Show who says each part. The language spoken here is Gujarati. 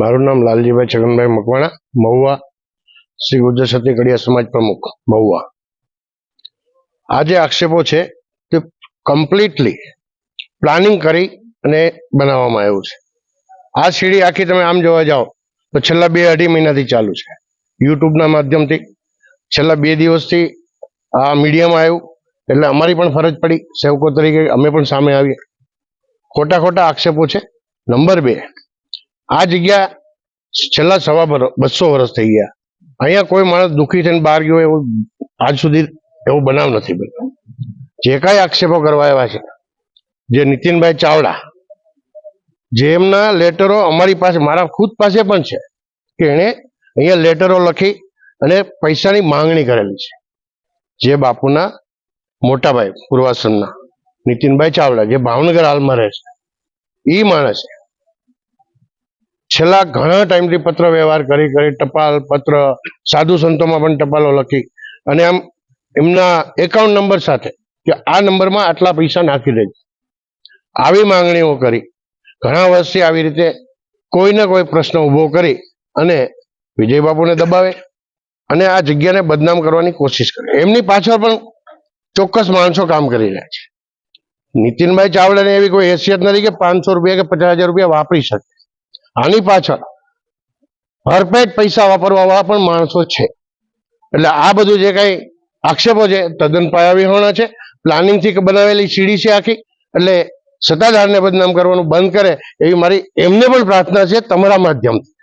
Speaker 1: મારું નામ લાલજીભાઈ છગનભાઈ મકવાણા, મહુવા, શ્રી ગુજર સતી કડિયા સમાજ પ્રમુખ, મહુવા. આ જે આક્ષેપો છે તે કમ્પ્લીટલી પ્લાનિંગ કરી અને બનાવવામાં આવ્યું છે. આ સીડી આખી તમે આમ જોવા જાઓ, તો છેલ્લા બે અઢી મહિનાથી ચાલુ છે. યુટ્યુબના માધ્યમથી છેલ્લા બે દિવસથી આ મીડિયામાં આવ્યું, એટલે અમારી પણ ફરજ પડી, સેવકો તરીકે અમે પણ સામે આવીએ. ખોટા ખોટા આક્ષેપો છે. નંબર બે આ જગ્યા છેલ્લા સવા બસો વર્ષ થઈ ગયા. અહીંયા કોઈ માણસ દુઃખી થઈને બહાર ગયો એવું આજ સુધી એવો બનાવ નથી બન્યો. જે કાંઈ આક્ષેપો કરવા આવ્યા છે, જે નીતિનભાઈ ચાવડા જેમના લેટરો અમારી પાસે, મારા ખુદ પાસે પણ છે, કે એણે અહીંયા લેટરો લખી અને પૈસાની માંગણી કરેલી છે. જે બાપુના મોટાભાઈ પૂર્વાસનના, નીતિનભાઈ ચાવડા, જે ભાવનગર હાલમાં રહે છે એ માણસ છેલ્લા ઘણા ટાઈમથી પત્ર વ્યવહાર કરી કરી, ટપાલ પત્ર, સાધુ સંતોમાં પણ ટપાલો લખી અને આમ એમના એકાઉન્ટ નંબર સાથે કે આ નંબરમાં આટલા પૈસા નાખી દેજો આવી માંગણીઓ કરી. ઘણા વર્ષથી આવી રીતે કોઈને કોઈ પ્રશ્ન ઊભો કરી અને વિજય બાપુને દબાવે અને આ જગ્યાને બદનામ કરવાની કોશિશ કરે. એમની પાછળ પણ ચોક્કસ માણસો કામ કરી રહ્યા છે. નીતિનભાઈ ચાવડાને એવી કોઈ હેસિયત નથી કે પાંચસો રૂપિયા કે પચાસ હજાર રૂપિયા વાપરી શકે. આની પાછળ ભરપેટ પૈસા વાપરવા વાળા પણ માણસો છે. એટલે આ બધું જે કઈ આક્ષેપો છે, તદ્દન પાયાવિહોણા છે. પ્લાનિંગથી બનાવેલી સીડી છે આખી. એટલે સત્તાધારને બદનામ કરવાનું બંધ કરે એવી મારી એમને પણ પ્રાર્થના છે તમારા માધ્યમથી.